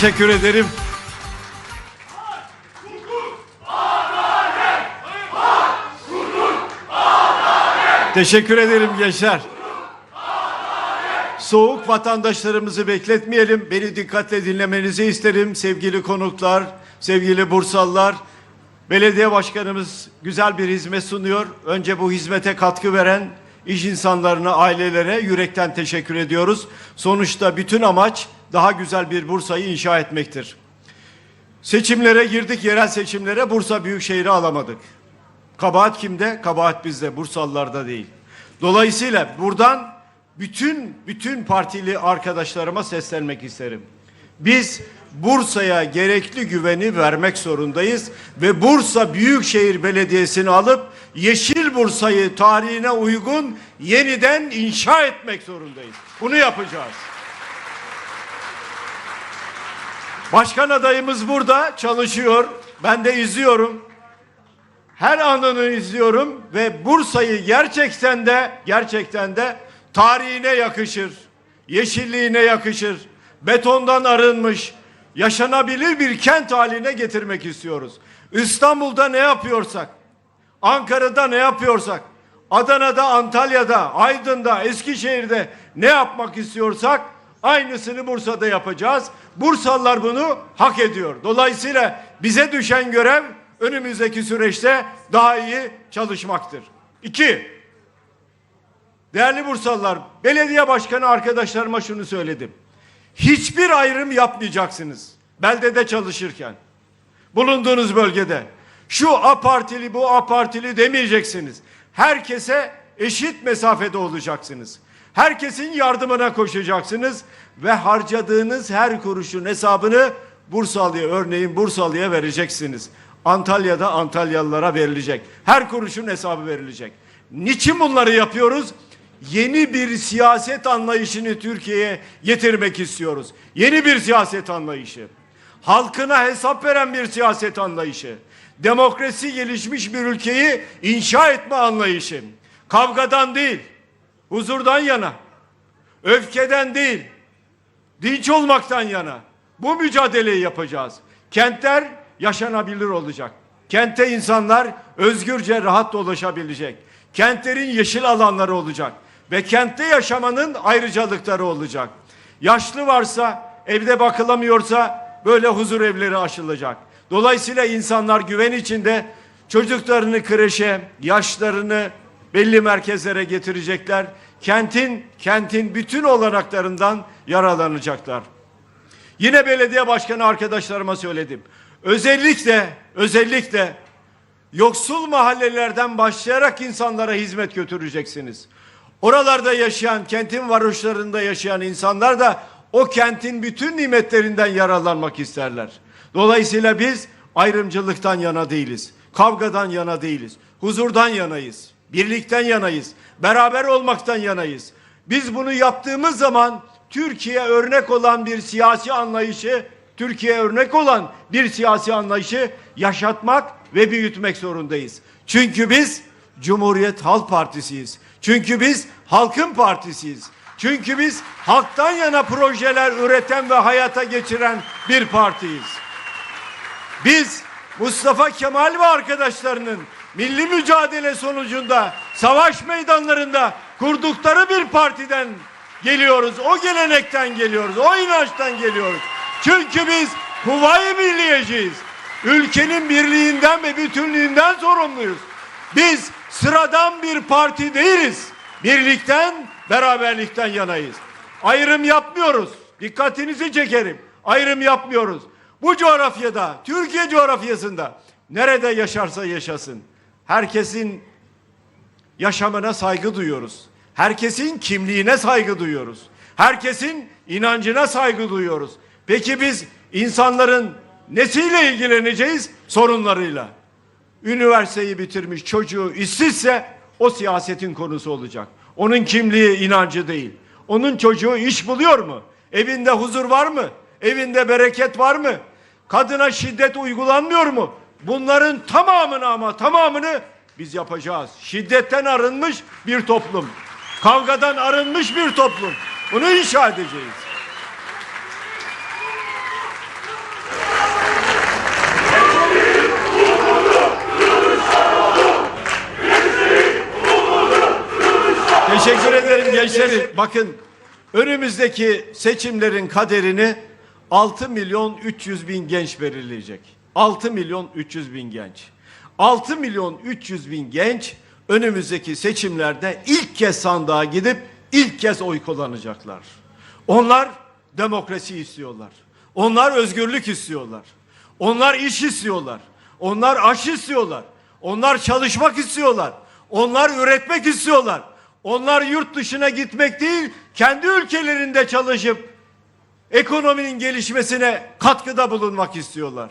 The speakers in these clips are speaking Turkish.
Teşekkür ederim. Teşekkür ederim gençler. Soğuk vatandaşlarımızı bekletmeyelim. Beni dikkatle dinlemenizi isterim sevgili konuklar, sevgili Bursalılar. Belediye başkanımız güzel bir hizmet sunuyor. Önce bu hizmete katkı veren iş insanlarına, ailelere yürekten teşekkür ediyoruz. Sonuçta bütün amaç daha güzel bir Bursa'yı inşa etmektir. Seçimlere girdik, yerel seçimlere Bursa Büyükşehir'i alamadık. Kabahat kimde? Kabahat bizde, Bursalılarda değil. Dolayısıyla buradan bütün bütün partili arkadaşlarıma seslenmek isterim. Biz Bursa'ya gerekli güveni vermek zorundayız ve Bursa Büyükşehir Belediyesi'ni alıp Yeşil Bursa'yı tarihine uygun yeniden inşa etmek zorundayız. Bunu yapacağız. Başkan adayımız burada çalışıyor. Ben de izliyorum. Her anını izliyorum ve Bursa'yı gerçekten de gerçekten de tarihine yakışır. Yeşilliğine yakışır. Betondan arınmış, yaşanabilir bir kent haline getirmek istiyoruz. İstanbul'da ne yapıyorsak, Ankara'da ne yapıyorsak, Adana'da, Antalya'da, Aydın'da, Eskişehir'de ne yapmak istiyorsak aynısını Bursa'da yapacağız. Bursalılar bunu hak ediyor. Dolayısıyla bize düşen görev önümüzdeki süreçte daha iyi çalışmaktır. İki, değerli Bursalılar, belediye başkanı arkadaşlarıma şunu söyledim. Hiçbir ayrım yapmayacaksınız beldede çalışırken. Bulunduğunuz bölgede. Şu A partili bu A partili demeyeceksiniz. Herkese eşit mesafede olacaksınız. Herkesin yardımına koşacaksınız ve harcadığınız her kuruşun hesabını Bursalı'ya örneğin Bursalı'ya vereceksiniz. Antalya'da Antalyalılara verilecek. Her kuruşun hesabı verilecek. Niçin bunları yapıyoruz? Yeni bir siyaset anlayışını Türkiye'ye getirmek istiyoruz. Yeni bir siyaset anlayışı. Halkına hesap veren bir siyaset anlayışı. Demokrasi gelişmiş bir ülkeyi inşa etme anlayışı. Kavgadan değil, huzurdan yana, öfkeden değil, dinç olmaktan yana bu mücadeleyi yapacağız. Kentler yaşanabilir olacak. Kente insanlar özgürce rahat dolaşabilecek. Kentlerin yeşil alanları olacak ve kentte yaşamanın ayrıcalıkları olacak. Yaşlı varsa, evde bakılamıyorsa böyle huzur evleri açılacak. Dolayısıyla insanlar güven içinde çocuklarını kreşe, yaşlarını belli merkezlere getirecekler. Kentin kentin bütün olanaklarından yararlanacaklar. Yine belediye başkanı arkadaşlarıma söyledim. Özellikle özellikle yoksul mahallelerden başlayarak insanlara hizmet götüreceksiniz. Oralarda yaşayan, kentin varoşlarında yaşayan insanlar da o kentin bütün nimetlerinden yararlanmak isterler. Dolayısıyla biz ayrımcılıktan yana değiliz. Kavgadan yana değiliz. Huzurdan yanayız. Birlikten yanayız. Beraber olmaktan yanayız. Biz bunu yaptığımız zaman Türkiye örnek olan bir siyasi anlayışı, Türkiye örnek olan bir siyasi anlayışı yaşatmak ve büyütmek zorundayız. Çünkü biz Cumhuriyet Halk Partisi'yiz. Çünkü biz halkın partisiyiz. Çünkü biz halktan yana projeler üreten ve hayata geçiren bir partiyiz. Biz Mustafa Kemal ve arkadaşlarının milli mücadele sonucunda savaş meydanlarında kurdukları bir partiden geliyoruz. O gelenekten geliyoruz. O inançtan geliyoruz. Çünkü biz Huvayi Milliyeciyiz. Ülkenin birliğinden ve bütünlüğünden sorumluyuz. Biz sıradan bir parti değiliz. Birlikten, beraberlikten yanayız. Ayrım yapmıyoruz. Dikkatinizi çekerim. Ayrım yapmıyoruz. Bu coğrafyada, Türkiye coğrafyasında nerede yaşarsa yaşasın. Herkesin yaşamına saygı duyuyoruz. Herkesin kimliğine saygı duyuyoruz. Herkesin inancına saygı duyuyoruz. Peki biz insanların nesiyle ilgileneceğiz? Sorunlarıyla. Üniversiteyi bitirmiş çocuğu işsizse o siyasetin konusu olacak. Onun kimliği inancı değil. Onun çocuğu iş buluyor mu? Evinde huzur var mı? Evinde bereket var mı? Kadına şiddet uygulanmıyor mu? Bunların tamamını ama tamamını biz yapacağız. Şiddetten arınmış bir toplum. Kavgadan arınmış bir toplum. Bunu inşa edeceğiz. Teşekkür ederim gençlerim. Bakın önümüzdeki seçimlerin kaderini 6 milyon 300 bin genç belirleyecek. 6 milyon 300 bin genç. 6 milyon 300 bin genç önümüzdeki seçimlerde ilk kez sandığa gidip ilk kez oy kullanacaklar. Onlar demokrasi istiyorlar. Onlar özgürlük istiyorlar. Onlar iş istiyorlar. Onlar aş istiyorlar. Onlar çalışmak istiyorlar. Onlar üretmek istiyorlar. Onlar yurt dışına gitmek değil, kendi ülkelerinde çalışıp ekonominin gelişmesine katkıda bulunmak istiyorlar.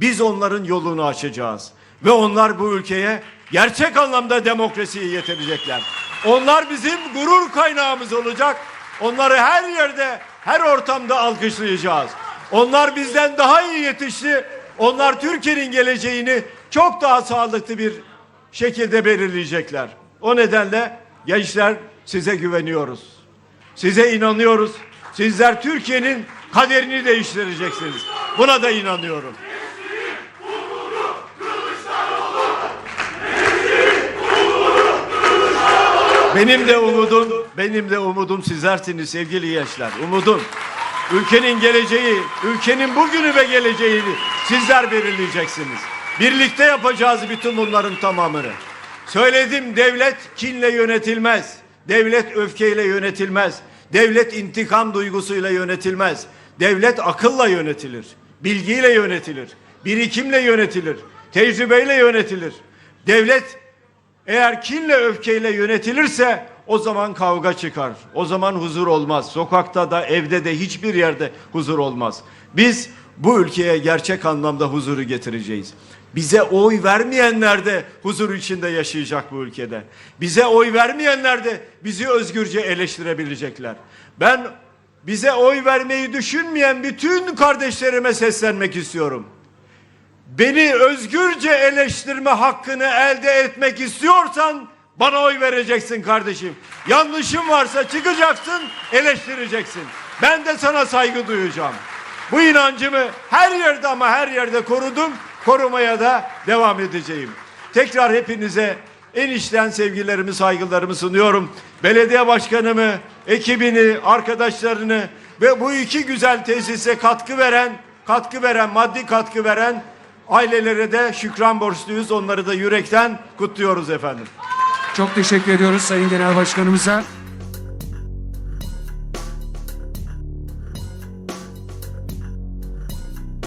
Biz onların yolunu açacağız ve onlar bu ülkeye gerçek anlamda demokrasiyi getirecekler. Onlar bizim gurur kaynağımız olacak. Onları her yerde, her ortamda alkışlayacağız. Onlar bizden daha iyi yetişti. Onlar Türkiye'nin geleceğini çok daha sağlıklı bir şekilde belirleyecekler. O nedenle gençler size güveniyoruz. Size inanıyoruz. Sizler Türkiye'nin kaderini değiştireceksiniz. Buna da inanıyorum. Benim de umudum, benim de umudum sizlersiniz sevgili gençler. Umudum. Ülkenin geleceği, ülkenin bugünü ve geleceğini sizler belirleyeceksiniz. Birlikte yapacağız bütün bunların tamamını. Söyledim devlet kinle yönetilmez. Devlet öfkeyle yönetilmez. Devlet intikam duygusuyla yönetilmez. Devlet akılla yönetilir. Bilgiyle yönetilir. Birikimle yönetilir. Tecrübeyle yönetilir. Devlet eğer kinle öfkeyle yönetilirse o zaman kavga çıkar. O zaman huzur olmaz. Sokakta da evde de hiçbir yerde huzur olmaz. Biz bu ülkeye gerçek anlamda huzuru getireceğiz. Bize oy vermeyenler de huzur içinde yaşayacak bu ülkede. Bize oy vermeyenler de bizi özgürce eleştirebilecekler. Ben bize oy vermeyi düşünmeyen bütün kardeşlerime seslenmek istiyorum. Beni özgürce eleştirme hakkını elde etmek istiyorsan bana oy vereceksin kardeşim. Yanlışım varsa çıkacaksın, eleştireceksin. Ben de sana saygı duyacağım. Bu inancımı her yerde ama her yerde korudum, korumaya da devam edeceğim. Tekrar hepinize en içten sevgilerimi, saygılarımı sunuyorum. Belediye başkanımı, ekibini, arkadaşlarını ve bu iki güzel tesise katkı veren, katkı veren, maddi katkı veren Ailelere de şükran borçluyuz. Onları da yürekten kutluyoruz efendim. Çok teşekkür ediyoruz Sayın Genel Başkanımıza.